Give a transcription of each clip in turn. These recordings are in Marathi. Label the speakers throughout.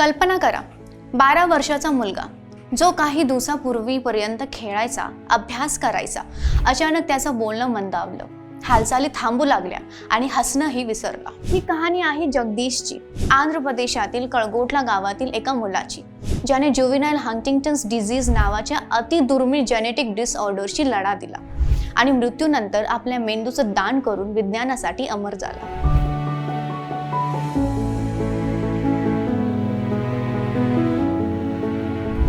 Speaker 1: कल्पना करा बारा वर्षाचा मुलगा जो काही दिवसापूर्वीपर्यंत खेळायचा अभ्यास करायचा अचानक त्याचं बोलणं मंदावलं हालचाली थांबू लागल्या आणि हसणंही विसरला. ही कहाणी आहे जगदीशची आंध्र प्रदेशातील कळगोटला गावातील एका मुलाची ज्याने ज्युविनाईल हंटिंग्टन्स डिझीज नावाच्या अतिदुर्मिळ जेनेटिक डिसऑर्डरशी लढा दिला आणि मृत्यूनंतर आपल्या मेंदूचं दान करून विज्ञानासाठी अमर झाला.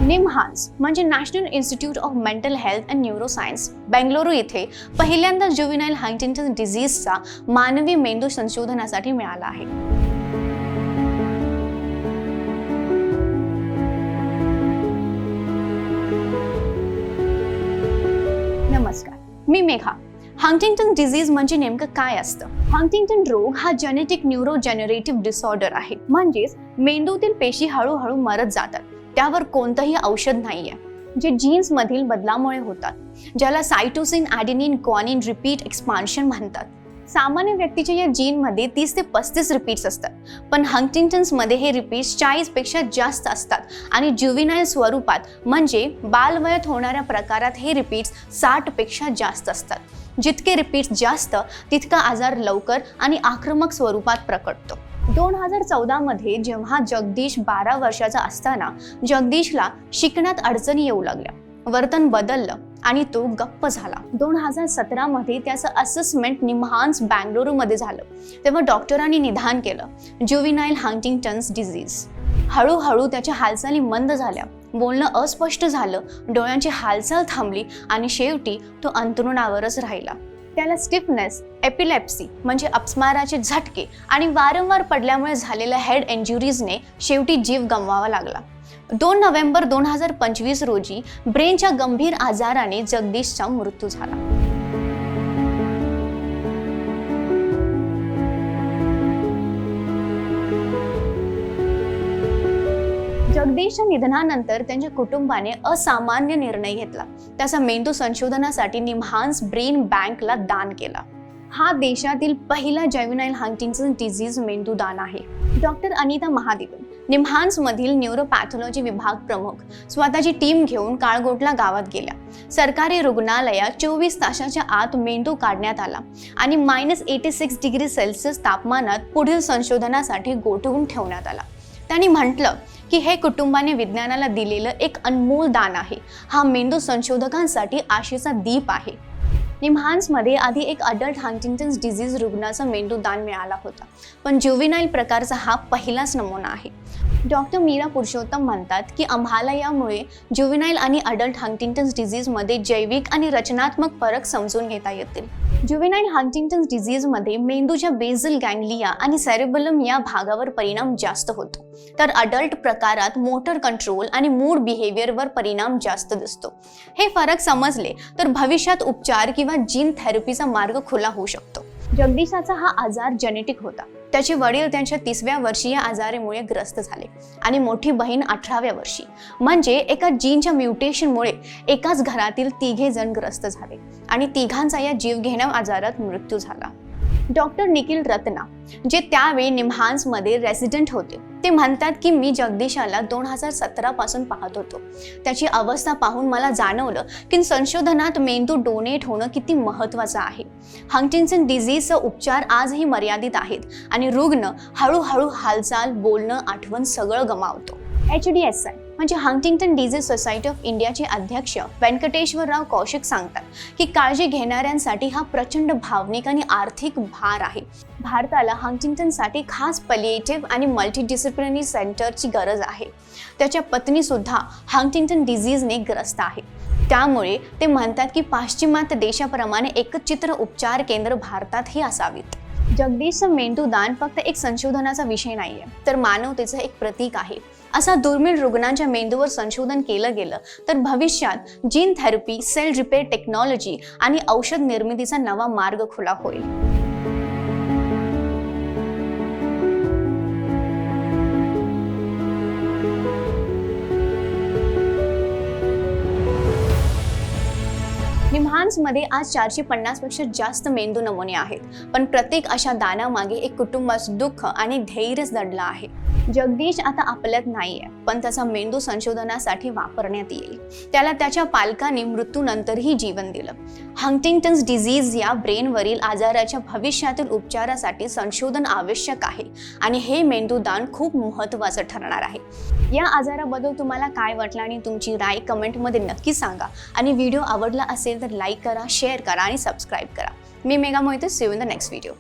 Speaker 1: निमहान्स म्हणजे national institute of mental health and neuroscience Bengaluru येथे पहिल्यांदा ज्युविनाईल हंटिंग्टन डिझीजचा मानवी मेंदू संशोधनासाठी मिळाला आहे. नमस्कार मी मेघा. हंटिंग्टन डिझीज म्हणजे नेमकं काय असतं? हंटिंग्टन रोग हा जेनेटिक न्यूरो जेनरेटिव्ह डिसऑर्डर आहे. म्हणजेच मेंदूतील पेशी हळूहळू मरत जातात. त्यावर कोणतंही औषध नाहीये. जे जीन्समधील बदलामुळे होतात ज्याला cytosine adenine guanine repeat expansion म्हणतात. सामान्य व्यक्तीच्या या जीनमध्ये तीस ते पस्तीस रिपीट्स असतात. पण हंटिंग्टन्समध्ये हे रिपीट्स चाळीसपेक्षा जास्त असतात आणि ज्युविनाईल स्वरूपात म्हणजे बालवयात होणाऱ्या प्रकारात हे रिपीट्स साठपेक्षा जास्त असतात. जितके रिपीट्स जास्त तितका आजार लवकर आणि आक्रमक स्वरूपात प्रकटतो. दोन हजार चौदामध्ये जेव्हा जगदीश बारा वर्षाचा असताना जगदीशला शिकण्यात अडचणी येऊ लागल्या. वर्तन बदललं आणि तो गप्प झाला. दोन हजार सतरामध्ये त्याचं असेसमेंट निम्हान्स बँगळुरूमध्ये झालं. तेव्हा डॉक्टरांनी निदान केलं. ज्युविनाईल हंटिंग्टन्स डिझीज हळूहळू त्याच्या हालचाली मंद झाल्या. बोलणं अस्पष्ट झालं. डोळ्यांची हालचाल थांबली आणि शेवटी तो अंतरुणावरच राहिला. त्याला स्टिफनेस एपिलेप्सी म्हणजे अपस्माराचे झटके आणि वारंवार पडल्यामुळे झालेल्या हेड इंजुरीजने शेवटी जीव गमवावा लागला. दोन नोव्हेंबर दोन हजार पंचवीस रोजी ब्रेनच्या गंभीर आजाराने जगदीशचा मृत्यू झाला. जगदीशच्या निधनानंतर त्यांच्या कुटुंबाने असामान्य निर्णय घेतला. त्याचा मेंदू संशोधनासाठी निम्हान्स ब्रेन बँकला दान केला. हा देशातील पहिला जॅव्युनाईल हंटिंग्टन डिझीज मेंदू दान आहे. डॉक्टर अनिता महादेवन निम्हान्समधील न्यूरोपॅथॉलॉजी विभाग प्रमुख स्वतःची टीम घेऊन काळगोटला गावात गेल्या. सरकारी रुग्णालयात चोवीस तासाच्या आत मेंदू काढण्यात आला आणि minus eighty six degree Celsius तापमानात पुढील संशोधनासाठी गोठवून ठेवण्यात आला. त्यांनी म्हटलं की हे कुटुंबाने विज्ञानाला दिलेलं एक अनमोल दान आहे. हा मेंदू संशोधकांसाठी आशेचा दीप आहे. निम्हान्समध्ये आधी एक अडल्ट हंटिंग्टन्स डिझीज रुग्णाचा मेंदू दान मिळाला होता. पण ज्युविनाईल प्रकारचा हा पहिलाच नमुना आहे. डॉक्टर मीरा पुरुषोत्तम म्हणतात की आम्हाला यामुळे ज्युविनाईल आणि अडल्ट हंटिंग्टन्स डिझीजमध्ये जैविक आणि रचनात्मक फरक समजून घेता येतील. ज्युविनाईल हंटिंग्टन्स डिझीजमध्ये मेंदूच्या बेझल गँगलिया आणि सेरेबलम या भागावर परिणाम जास्त होतो. तर अडल्ट प्रकारात मोटर कंट्रोल आणि मूड बिहेवियरवर परिणाम जास्त दिसतो. हे फरक समजले तर भविष्यात उपचार किंवा जीन थेरपीचा मार्ग खुला होऊ शकतो. जगदीशाचा हा आजार जेनेटिक होता. त्याचे वडील त्यांच्या तिसव्या वर्षी या आजारामुळे ग्रस्त झाले आणि मोठी बहीण अठराव्या वर्षी. म्हणजे एका जीनच्या म्युटेशनमुळे एकाच घरातील तिघे जण ग्रस्त झाले आणि तिघांचा या जीवघेण्या आजारात मृत्यू झाला. डॉक्टर निखिल रत्ना जे त्यावेळी निम्हान्समध्ये रेसिडेंट होते ते म्हणतात की मी जगदीशाला दोन हजार सतरापासून पाहत होतो. त्याची अवस्था पाहून मला जाणवलं की संशोधनात मेंदू डोनेट होणं किती महत्त्वाचं आहे. हंगटिन्सन डिझीजचा उपचार आजही मर्यादित आहेत आणि रुग्ण हळूहळू हालचाल बोलणं आठवण सगळं गमावतो. एच डी एस आय म्हणजे हंटिंग्टन डिझीज सोसायटी ऑफ इंडियाचे अध्यक्ष व्यंकटेश्वरराव कौशिक सांगतात की काळजी घेणाऱ्यांसाठी हा प्रचंड भावनिक आणि आर्थिक भार आहे. भारताला हंटिंग्टनसाठी खास पलिएटिव्ह आणि मल्टीडिसिप्लिनरी सेंटरची गरज आहे. त्याच्या पत्नीसुद्धा हंटिंग्टन डिझीजने ग्रस्त आहे. त्यामुळे ते म्हणतात की पाश्चिमात्य देशाप्रमाणे एकचित्र उपचार केंद्र भारतातही असावीत. जगदीशचं मेंदूदान फक्त एक संशोधनाचा विषय नाही आहे तर मानवतेचं एक प्रतीक आहे. असा दुर्मिळ रुग्णांच्या मेंदूवर संशोधन केलं गेलं तर भविष्यात gene therapy cell repair technology आणि औषध निर्मितीचा नवा मार्ग खुला होईल. निम्हान्समध्ये आज चारशे पन्नासपेक्षा जास्त मेंदू नमुने आहेत. पण प्रत्येक अशा दानामागे एक कुटुंबास दुःख आणि धैर्यच दडला आहे. जगदीश आता आपल्यात नाहीये पण त्याचा मेंदू संशोधनासाठी वापरण्यात येईल. त्याला त्याच्या पालकांनी मृत्यूनंतरही जीवन दिलं. हंटिंग्टन्स डिझीज या ब्रेनवरील आजाराच्या भविष्यातील उपचारासाठी संशोधन आवश्यक आहे आणि हे मेंदूदान खूप महत्त्वाचं ठरणार आहे. या आजाराबद्दल तुम्हाला काय वाटलं आणि तुमची राय कमेंटमध्ये नक्की सांगा. आणि व्हिडिओ आवडला असेल तर लाईक लाईक करा शेअर करा आणि सबस्क्राईब करा. मी mega Mohit. See you in the next video